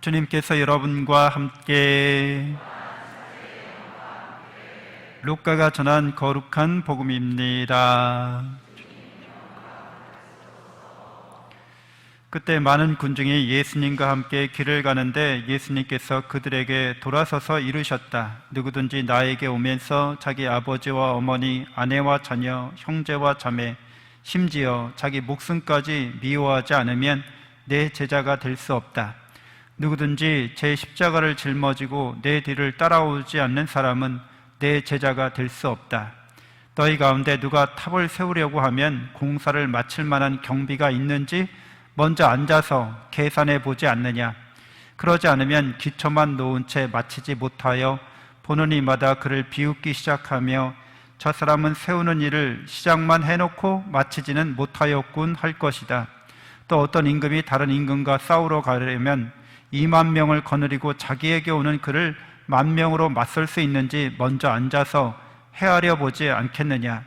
주님께서 여러분과 함께 루카가 전한 거룩한 복음입니다. 그때 많은 군중이 예수님과 함께 길을 가는데 예수님께서 그들에게 돌아서서 이르셨다. 누구든지 나에게 오면서 자기 아버지와 어머니, 아내와 자녀, 형제와 자매, 심지어 자기 목숨까지 미워하지 않으면 내 제자가 될 수 없다. 누구든지 제 십자가를 짊어지고 내 뒤를 따라오지 않는 사람은 내 제자가 될 수 없다. 너희 가운데 누가 탑을 세우려고 하면 공사를 마칠 만한 경비가 있는지 먼저 앉아서 계산해 보지 않느냐. 그러지 않으면 기초만 놓은 채 마치지 못하여 보는 이마다 그를 비웃기 시작하며 저 사람은 세우는 일을 시작만 해놓고 마치지는 못하였군 할 것이다. 또 어떤 임금이 다른 임금과 싸우러 가려면 2만 명을 거느리고 자기에게 오는 그를 만 명으로 맞설 수 있는지 먼저 앉아서 헤아려 보지 않겠느냐.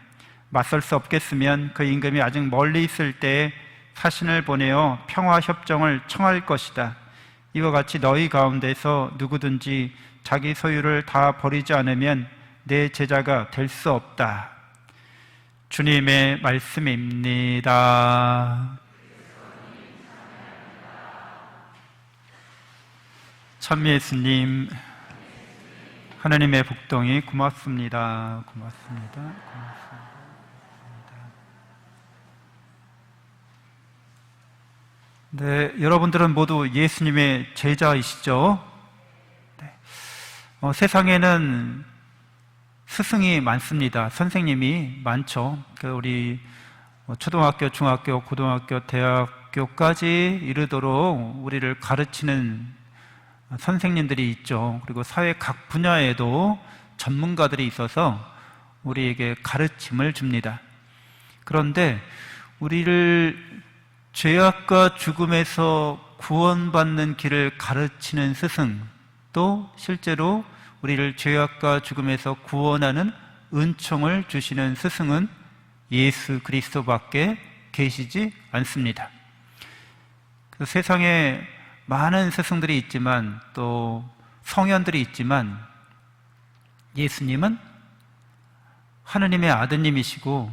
맞설 수 없겠으면 그 임금이 아직 멀리 있을 때에 사신을 보내어 평화 협정을 청할 것이다. 이와 같이 너희 가운데서 누구든지 자기 소유를 다 버리지 않으면 내 제자가 될 수 없다. 주님의 말씀입니다. 참 예수님, 하나님의 복동이 고맙습니다. 고맙습니다. 고맙습니다. 네, 여러분들은 모두 예수님의 제자이시죠? 네. 어, 세상에는 스승이 많습니다. 선생님이 많죠. 그 우리 초등학교, 중학교, 고등학교, 대학교까지 이르도록 우리를 가르치는 선생님들이 있죠. 그리고 사회 각 분야에도 전문가들이 있어서 우리에게 가르침을 줍니다. 그런데 우리를 죄악과 죽음에서 구원받는 길을 가르치는 스승, 또 실제로 우리를 죄악과 죽음에서 구원하는 은총을 주시는 스승은 예수 그리스도밖에 계시지 않습니다. 그 세상에 많은 스승들이 있지만 또 성현들이 있지만 예수님은 하느님의 아드님이시고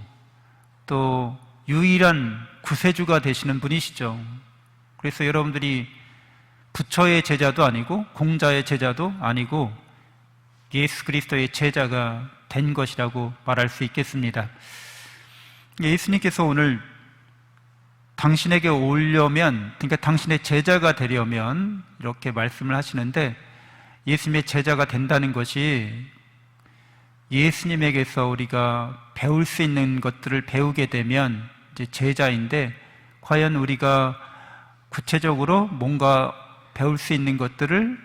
또 유일한 구세주가 되시는 분이시죠. 그래서 여러분들이 부처의 제자도 아니고 공자의 제자도 아니고 예수 그리스도의 제자가 된 것이라고 말할 수 있겠습니다. 예수님께서 오늘 당신에게 오려면, 그러니까 당신의 제자가 되려면 이렇게 말씀을 하시는데 예수님의 제자가 된다는 것이 예수님에게서 우리가 배울 수 있는 것들을 배우게 되면 이제 제자인데 과연 우리가 구체적으로 뭔가 배울 수 있는 것들을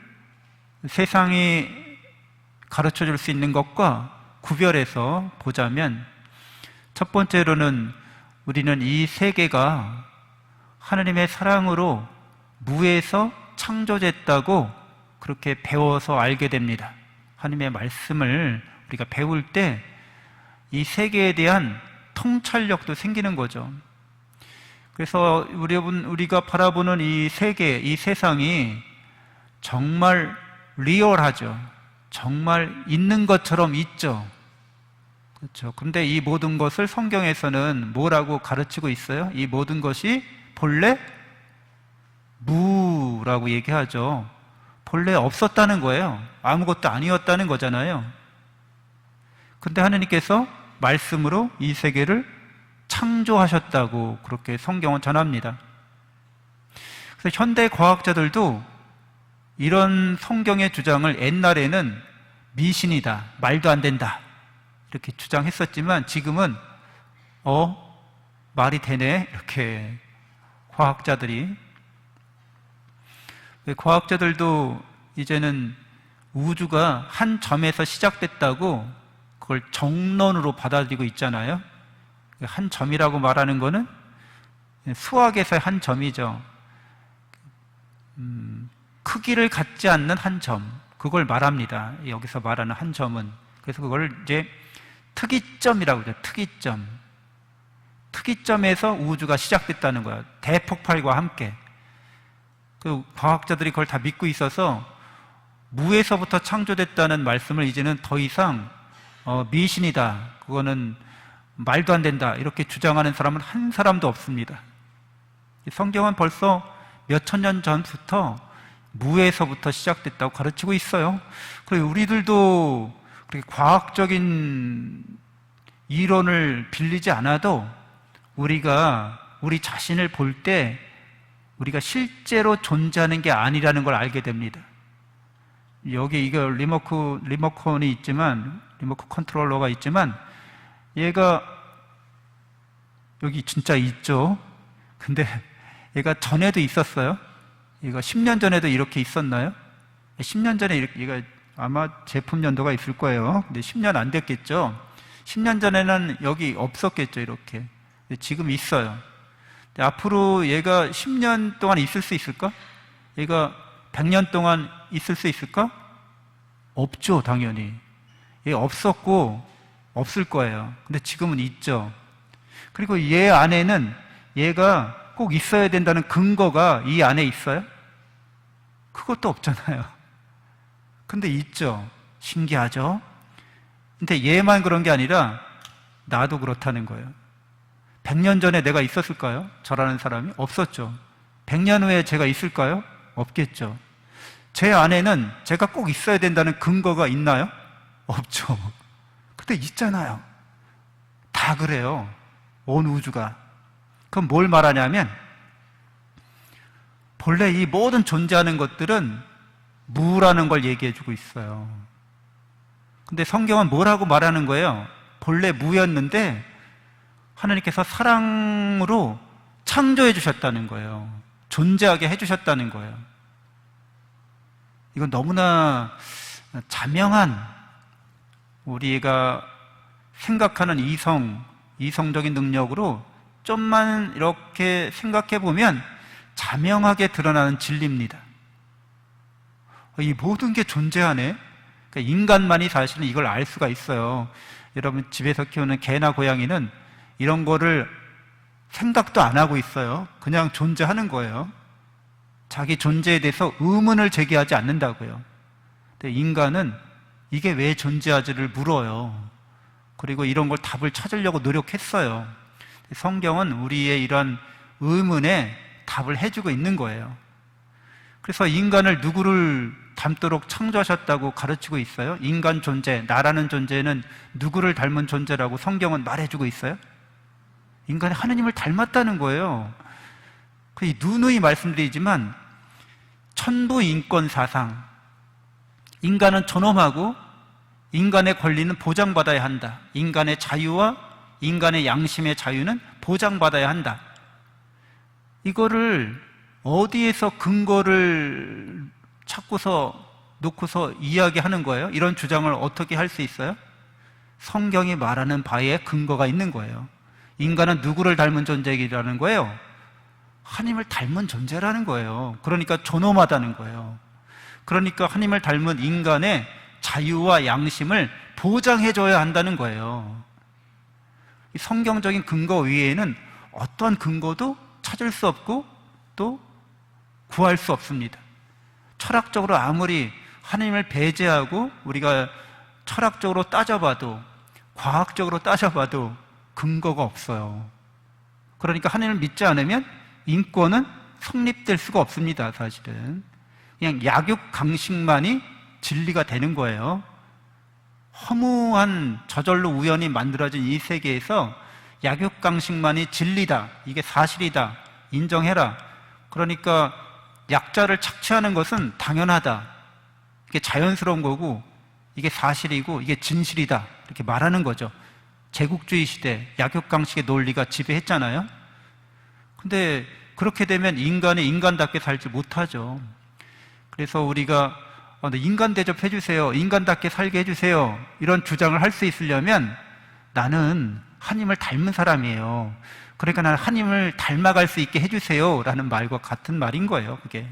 세상이 가르쳐 줄 수 있는 것과 구별해서 보자면 첫 번째로는 우리는 이 세계가 하나님의 사랑으로 무에서 창조됐다고 그렇게 배워서 알게 됩니다. 하나님의 말씀을 우리가 배울 때 이 세계에 대한 통찰력도 생기는 거죠. 그래서 우리, 우리가 바라보는 이 세계, 이 세상이 정말 리얼하죠. 정말 있는 것처럼 있죠. 그렇죠. 근데 이 모든 것을 성경에서는 뭐라고 가르치고 있어요? 이 모든 것이 본래 무라고 얘기하죠. 본래 없었다는 거예요. 아무것도 아니었다는 거잖아요. 근데 하느님께서 말씀으로 이 세계를 창조하셨다고 그렇게 성경은 전합니다. 그래서 현대 과학자들도 이런 성경의 주장을 옛날에는 미신이다, 말도 안 된다, 이렇게 주장했었지만 지금은, 어, 말이 되네, 이렇게 과학자들이. 과학자들도 이제는 우주가 한 점에서 시작됐다고 그걸 정론으로 받아들이고 있잖아요. 한 점이라고 말하는 것은 수학에서의 한 점이죠. 음, 크기를 갖지 않는 한 점, 그걸 말합니다. 여기서 말하는 한 점은. 그래서 그걸 이제 특이점이라고 그러죠. 특이점. 특이점에서 우주가 시작됐다는 거야. 대폭발과 함께. 그 과학자들이 그걸 다 믿고 있어서 무에서부터 창조됐다는 말씀을 이제는 더 이상 어, 미신이다. 그거는 말도 안 된다. 이렇게 주장하는 사람은 한 사람도 없습니다. 성경은 벌써 몇 천 년 전부터 무에서부터 시작됐다고 가르치고 있어요. 그리고 우리들도 과학적인 이론을 빌리지 않아도 우리가 우리 자신을 볼 때 우리가 실제로 존재하는 게 아니라는 걸 알게 됩니다. 여기 이거 리모컨, 리모컨이 있지만, 리모컨 컨트롤러가 있지만, 얘가 여기 진짜 있죠. 근데 얘가 전에도 있었어요. 얘가 10년 전에도 이렇게 있었나요? 10년 전에 이렇게, 얘가 아마 제품 연도가 있을 거예요. 근데 10년 안 됐겠죠. 10년 전에는 여기 없었겠죠, 이렇게. 지금 있어요. 앞으로 얘가 10년 동안 있을 수 있을까? 얘가 100년 동안 있을 수 있을까? 없죠, 당연히. 얘 없었고, 없을 거예요. 근데 지금은 있죠. 그리고 얘 안에는 얘가 꼭 있어야 된다는 근거가 이 안에 있어요? 그것도 없잖아요. 근데 있죠. 신기하죠? 근데 얘만 그런 게 아니라 나도 그렇다는 거예요. 100년 전에 내가 있었을까요? 저라는 사람이? 없었죠. 100년 후에 제가 있을까요? 없겠죠. 제 안에는 제가 꼭 있어야 된다는 근거가 있나요? 없죠. 근데 있잖아요. 다 그래요. 온 우주가. 그럼 뭘 말하냐면, 본래 이 모든 존재하는 것들은 무라는 걸 얘기해 주고 있어요. 근데 성경은 뭐라고 말하는 거예요? 본래 무였는데 하나님께서 사랑으로 창조해 주셨다는 거예요. 존재하게 해 주셨다는 거예요. 이건 너무나 자명한 우리가 생각하는 이성, 이성적인 능력으로 좀만 이렇게 생각해 보면 자명하게 드러나는 진리입니다. 이 모든 게 존재하네. 그러니까 인간만이 사실은 이걸 알 수가 있어요. 여러분 집에서 키우는 개나 고양이는 이런 거를 생각도 안 하고 있어요. 그냥 존재하는 거예요. 자기 존재에 대해서 의문을 제기하지 않는다고요. 근데 인간은 이게 왜 존재하지를 물어요. 그리고 이런 걸 답을 찾으려고 노력했어요. 성경은 우리의 이런 의문에 답을 해주고 있는 거예요. 그래서 인간을 누구를 닮도록 창조하셨다고 가르치고 있어요? 인간 존재, 나라는 존재는 누구를 닮은 존재라고 성경은 말해주고 있어요? 인간이 하느님을 닮았다는 거예요. 그 누누이 말씀드리지만 천부 인권 사상, 인간은 존엄하고 인간의 권리는 보장받아야 한다. 인간의 자유와 인간의 양심의 자유는 보장받아야 한다. 이거를 어디에서 근거를 찾고서 놓고서 이야기하는 거예요? 이런 주장을 어떻게 할 수 있어요? 성경이 말하는 바에 근거가 있는 거예요. 인간은 누구를 닮은 존재이라는 거예요? 하나님을 닮은 존재라는 거예요. 그러니까 존엄하다는 거예요. 그러니까 하나님을 닮은 인간의 자유와 양심을 보장해 줘야 한다는 거예요. 성경적인 근거 외에는 어떤 근거도 찾을 수 없고 또 구할 수 없습니다. 철학적으로 아무리 하나님을 배제하고 우리가 철학적으로 따져봐도 과학적으로 따져봐도 근거가 없어요. 그러니까 하나님을 믿지 않으면 인권은 성립될 수가 없습니다, 사실은. 그냥 약육 강식만이 진리가 되는 거예요. 허무한 저절로 우연히 만들어진 이 세계에서 약육 강식만이 진리다. 이게 사실이다. 인정해라. 그러니까 약자를 착취하는 것은 당연하다. 이게 자연스러운 거고 이게 사실이고 이게 진실이다. 이렇게 말하는 거죠. 제국주의 시대 약육강식의 논리가 지배했잖아요. 근데 그렇게 되면 인간이 인간답게 살지 못하죠. 그래서 우리가 어, 인간 대접해 주세요. 인간답게 살게 해 주세요. 이런 주장을 할 수 있으려면 나는 하나님을 닮은 사람이에요. 그러니까 나는 하나님을 닮아갈 수 있게 해 주세요 라는 말과 같은 말인 거예요. 그게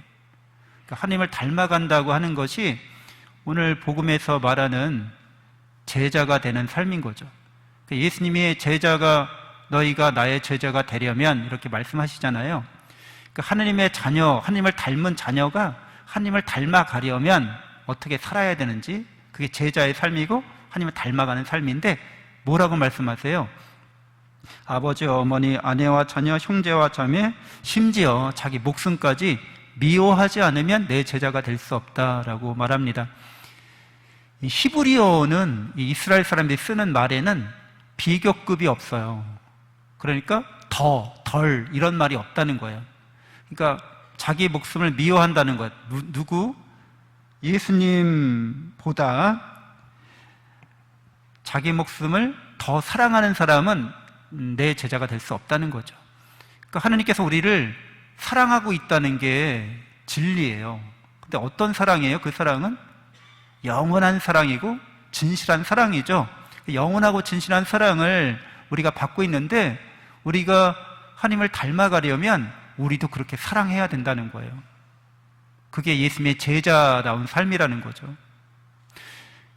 그러니까 하나님을 닮아간다고 하는 것이 오늘 복음에서 말하는 제자가 되는 삶인 거죠. 그러니까 예수님의 제자가 너희가 나의 제자가 되려면 이렇게 말씀하시잖아요. 그 하느님의 자녀, 하느님을 닮은 자녀가 하느님을 닮아가려면 어떻게 살아야 되는지 그게 제자의 삶이고 하느님을 닮아가는 삶인데 뭐라고 말씀하세요? 아버지, 어머니, 아내와 자녀, 형제와 자매, 심지어 자기 목숨까지 미워하지 않으면 내 제자가 될 수 없다라고 말합니다. 이 히브리어는 이 이스라엘 사람들이 쓰는 말에는 비교급이 없어요. 그러니까 더, 덜 이런 말이 없다는 거예요. 그러니까 자기 목숨을 미워한다는 것. 누- 누구? 예수님보다 자기 목숨을 더 사랑하는 사람은 내 제자가 될 수 없다는 거죠. 그러니까 하나님께서 우리를 사랑하고 있다는 게 진리예요. 근데 어떤 사랑이에요? 그 사랑은 영원한 사랑이고 진실한 사랑이죠. 영원하고 진실한 사랑을 우리가 받고 있는데 우리가 하나님을 닮아가려면 우리도 그렇게 사랑해야 된다는 거예요. 그게 예수님의 제자다운 삶이라는 거죠.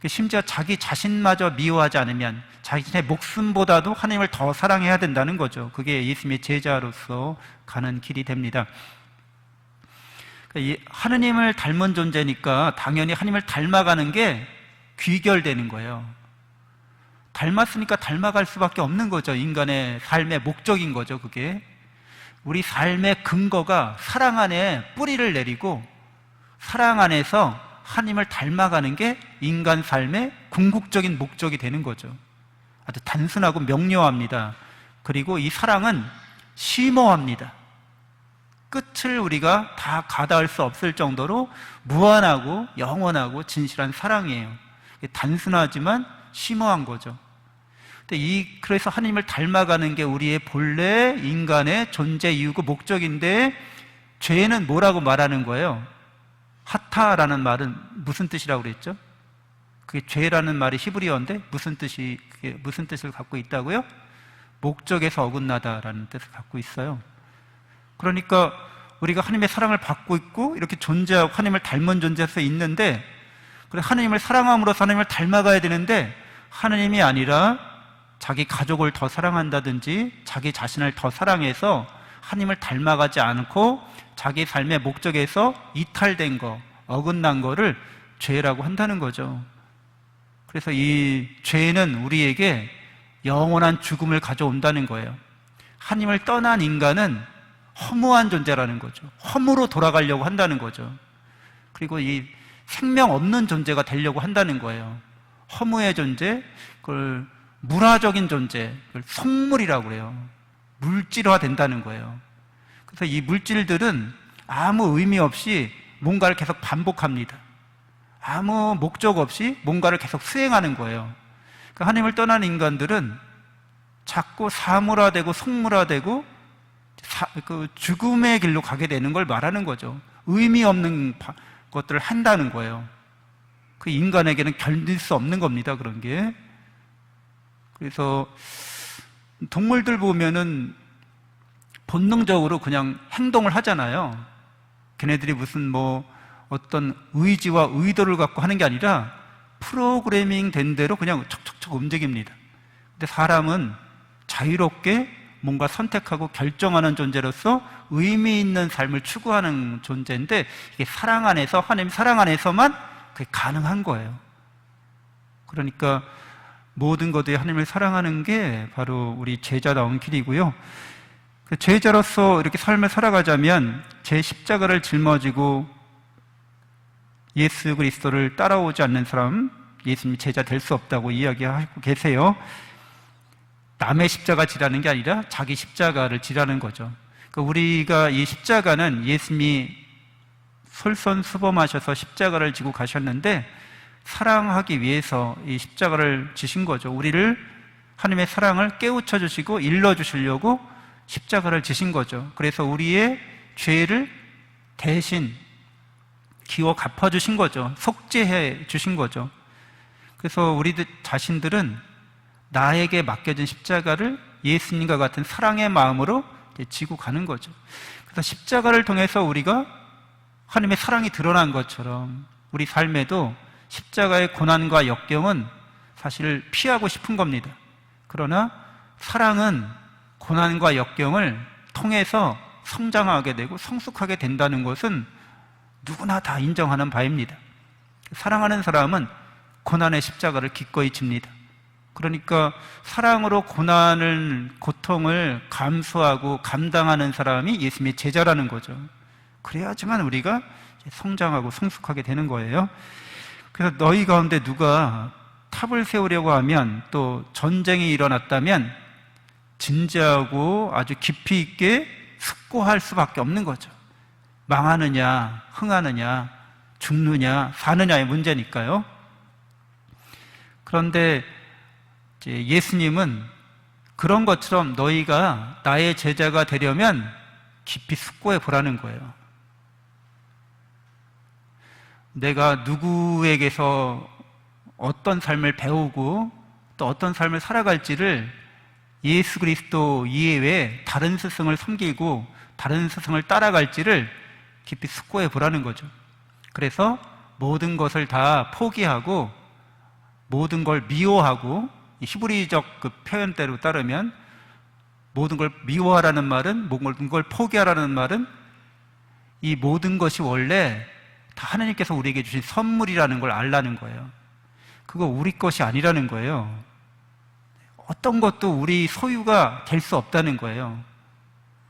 그 심지어 자기 자신마저 미워하지 않으면 자신의 목숨보다도 하나님을 더 사랑해야 된다는 거죠. 그게 예수님의 제자로서 가는 길이 됩니다. 그러니까 이 하느님을 닮은 존재니까 당연히 하나님을 닮아가는 게 귀결되는 거예요. 닮았으니까 닮아갈 수밖에 없는 거죠. 인간의 삶의 목적인 거죠, 그게. 우리 삶의 근거가 사랑 안에 뿌리를 내리고 사랑 안에서 하나님을 닮아가는 게 인간 삶의 궁극적인 목적이 되는 거죠. 아주 단순하고 명료합니다. 그리고 이 사랑은 심오합니다. 끝을 우리가 다 가다할 수 없을 정도로 무한하고 영원하고 진실한 사랑이에요. 단순하지만 심오한 거죠. 근데 이 그래서 하나님을 닮아가는 게 우리의 본래 인간의 존재 이유고 목적인데 죄는 뭐라고 말하는 거예요? 하타라는 말은 무슨 뜻이라고 그랬죠? 그게 죄라는 말이 히브리어인데 무슨 뜻이 무슨 뜻을 갖고 있다고요? 목적에서 어긋나다라는 뜻을 갖고 있어요. 그러니까 우리가 하나님의 사랑을 받고 있고 이렇게 존재하고 하나님을 닮은 존재에서 있는데 그래 하나님을 사랑함으로써 하나님을 닮아가야 되는데 하나님이 아니라 자기 가족을 더 사랑한다든지 자기 자신을 더 사랑해서 하나님을 닮아가지 않고 자기 삶의 목적에서 이탈된 거, 어긋난 거를 죄라고 한다는 거죠. 그래서 이 죄는 우리에게 영원한 죽음을 가져온다는 거예요. 하나님을 떠난 인간은 허무한 존재라는 거죠. 허무로 돌아가려고 한다는 거죠. 그리고 이 생명 없는 존재가 되려고 한다는 거예요. 허무의 존재, 그걸 물화적인 존재, 그걸 성물이라고 그래요. 물질화 된다는 거예요. 그래서 이 물질들은 아무 의미 없이 뭔가를 계속 반복합니다. 아무 목적 없이 뭔가를 계속 수행하는 거예요. 그 하나님을 떠난 인간들은 자꾸 사물화되고 속물화되고 사- 그 죽음의 길로 가게 되는 걸 말하는 거죠. 의미 없는 바- 것들을 한다는 거예요. 그 인간에게는 견딜 수 없는 겁니다. 그런 게. 그래서 동물들 보면은 본능적으로 그냥 행동을 하잖아요. 걔네들이 무슨 뭐 어떤 의지와 의도를 갖고 하는 게 아니라 프로그래밍 된 대로 그냥 척척척 움직입니다. 근데 사람은 자유롭게 뭔가 선택하고 결정하는 존재로서 의미 있는 삶을 추구하는 존재인데 이게 사랑 안에서 하나님 사랑 안에서만 그게 가능한 거예요. 그러니까 모든 것들이 하나님을 사랑하는 게 바로 우리 제자다운 길이고요. 그 제자로서 이렇게 삶을 살아가자면 제 십자가를 짊어지고 예수 그리스도를 따라오지 않는 사람, 예수님 제자 될 수 없다고 이야기하고 계세요. 남의 십자가 지라는 게 아니라 자기 십자가를 지라는 거죠. 그러니까 우리가 이 십자가는 예수님이 솔선수범하셔서 십자가를 지고 가셨는데 사랑하기 위해서 이 십자가를 지신 거죠. 우리를 하나님의 사랑을 깨우쳐 주시고 일러 주시려고 십자가를 지신 거죠. 그래서 우리의 죄를 대신 기워 갚아 주신 거죠. 속죄해 주신 거죠. 그래서 우리 자신들은 나에게 맡겨진 십자가를 예수님과 같은 사랑의 마음으로 지고 가는 거죠. 그래서 십자가를 통해서 우리가 하나님의 사랑이 드러난 것처럼 우리 삶에도 십자가의 고난과 역경은 사실 피하고 싶은 겁니다. 그러나 사랑은 고난과 역경을 통해서 성장하게 되고 성숙하게 된다는 것은 누구나 다 인정하는 바입니다. 사랑하는 사람은 고난의 십자가를 기꺼이 집니다. 그러니까 사랑으로 고난을 고통을 감수하고 감당하는 사람이 예수님의 제자라는 거죠. 그래야지만 우리가 성장하고 성숙하게 되는 거예요. 그래서 너희 가운데 누가 탑을 세우려고 하면 또 전쟁이 일어났다면 진지하고 아주 깊이 있게 숙고할 수밖에 없는 거죠. 망하느냐, 흥하느냐, 죽느냐, 사느냐의 문제니까요. 그런데 예수님은 그런 것처럼 너희가 나의 제자가 되려면 깊이 숙고해 보라는 거예요. 내가 누구에게서 어떤 삶을 배우고 또 어떤 삶을 살아갈지를 예수 그리스도 이외에 다른 스승을 섬기고 다른 스승을 따라갈지를 깊이 숙고해 보라는 거죠. 그래서 모든 것을 다 포기하고 모든 걸 미워하고 히브리적 그 표현대로 따르면 모든 걸 미워하라는 말은 모든 걸 포기하라는 말은 이 모든 것이 원래 다 하나님께서 우리에게 주신 선물이라는 걸 알라는 거예요. 그거 우리 것이 아니라는 거예요. 어떤 것도 우리 소유가 될 수 없다는 거예요.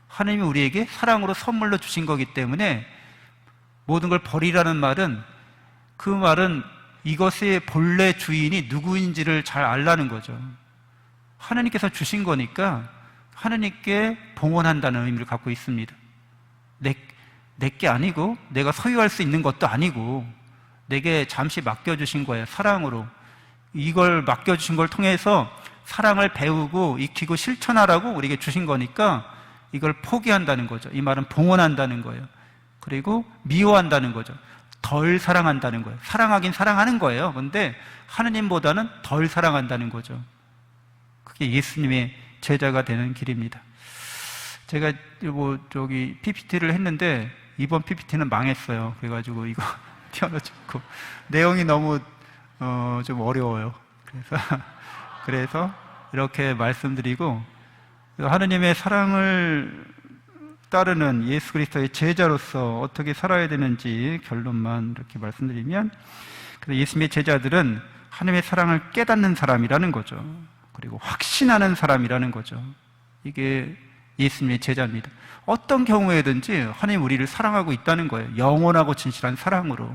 하나님이 우리에게 사랑으로 선물로 주신 거기 때문에 모든 걸 버리라는 말은 그 말은 이것의 본래 주인이 누구인지를 잘 알라는 거죠. 하나님께서 주신 거니까 하나님께 봉헌한다는 의미를 갖고 있습니다. 내, 내게 아니고 내가 소유할 수 있는 것도 아니고 내게 잠시 맡겨주신 거예요. 사랑으로. 이걸 맡겨주신 걸 통해서 사랑을 배우고 익히고 실천하라고 우리에게 주신 거니까 이걸 포기한다는 거죠. 이 말은 봉헌한다는 거예요. 그리고 미워한다는 거죠. 덜 사랑한다는 거예요. 사랑하긴 사랑하는 거예요. 근데 하느님보다는 덜 사랑한다는 거죠. 그게 예수님의 제자가 되는 길입니다. 제가 뭐 저기 PPT를 했는데 이번 PPT는 망했어요. 그래가지고 이거 띄워놓고 내용이 너무 어, 좀 어려워요. 그래서 그래서 이렇게 말씀드리고 하느님의 사랑을 따르는 예수 그리스도의 제자로서 어떻게 살아야 되는지 결론만 이렇게 말씀드리면 예수님의 제자들은 하나님의 사랑을 깨닫는 사람이라는 거죠. 그리고 확신하는 사람이라는 거죠. 이게 예수님의 제자입니다. 어떤 경우에든지 하나님 우리를 사랑하고 있다는 거예요. 영원하고 진실한 사랑으로.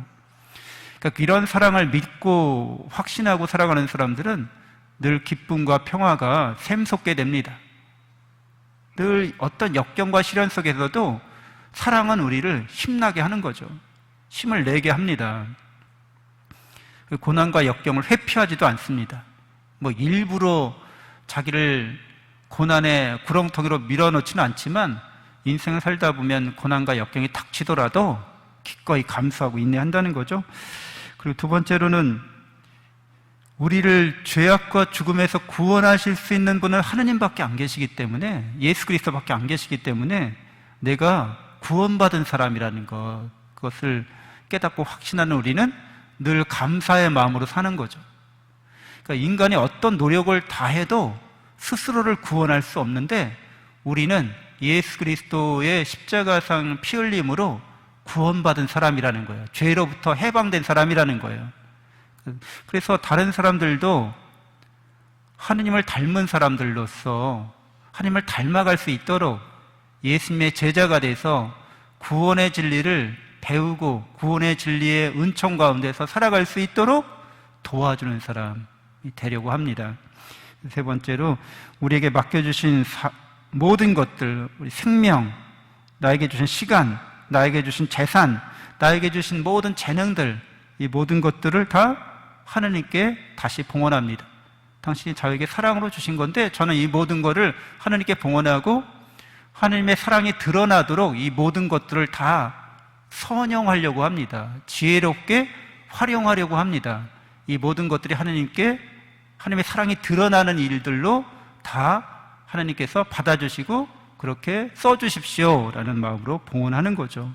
그러니까 이런 사랑을 믿고 확신하고 살아가는 사람들은 늘 기쁨과 평화가 샘솟게 됩니다. 늘 어떤 역경과 시련 속에서도 사랑은 우리를 힘나게 하는 거죠. 힘을 내게 합니다. 그 고난과 역경을 회피하지도 않습니다. 뭐 일부러 자기를 고난의 구렁텅이로 밀어넣지는 않지만 인생을 살다 보면 고난과 역경이 닥치더라도 기꺼이 감수하고 인내한다는 거죠. 그리고 두 번째로는 우리를 죄악과 죽음에서 구원하실 수 있는 분은 하느님밖에 안 계시기 때문에 예수 그리스도밖에 안 계시기 때문에 내가 구원받은 사람이라는 것 그것을 깨닫고 확신하는 우리는 늘 감사의 마음으로 사는 거죠. 그러니까 인간이 어떤 노력을 다 해도 스스로를 구원할 수 없는데 우리는 예수 그리스도의 십자가상 피 흘림으로 구원받은 사람이라는 거예요. 죄로부터 해방된 사람이라는 거예요. 그래서 다른 사람들도 하느님을 닮은 사람들로서 하느님을 닮아갈 수 있도록 예수님의 제자가 돼서 구원의 진리를 배우고 구원의 진리의 은총 가운데서 살아갈 수 있도록 도와주는 사람이 되려고 합니다. 세 번째로 우리에게 맡겨주신 사, 모든 것들, 우리 생명, 나에게 주신 시간, 나에게 주신 재산, 나에게 주신 모든 재능들, 이 모든 것들을 다 하나님께 다시 봉헌합니다. 당신이 저에게 사랑으로 주신 건데 저는 이 모든 것을 하나님께 봉헌하고 하나님의 사랑이 드러나도록 이 모든 것들을 다 선용하려고 합니다. 지혜롭게 활용하려고 합니다. 이 모든 것들이 하나님께 하나님의 사랑이 드러나는 일들로 다 하나님께서 받아주시고 그렇게 써주십시오라는 마음으로 봉헌하는 거죠.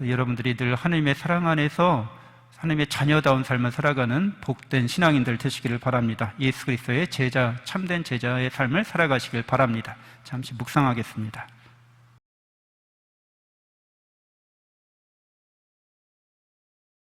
여러분들이 늘 하나님의 사랑 안에서 하나님의 자녀다운 삶을 살아가는 복된 신앙인들 되시기를 바랍니다. 예수 그리스도의 제자, 참된 제자의 삶을 살아가시길 바랍니다. 잠시 묵상하겠습니다.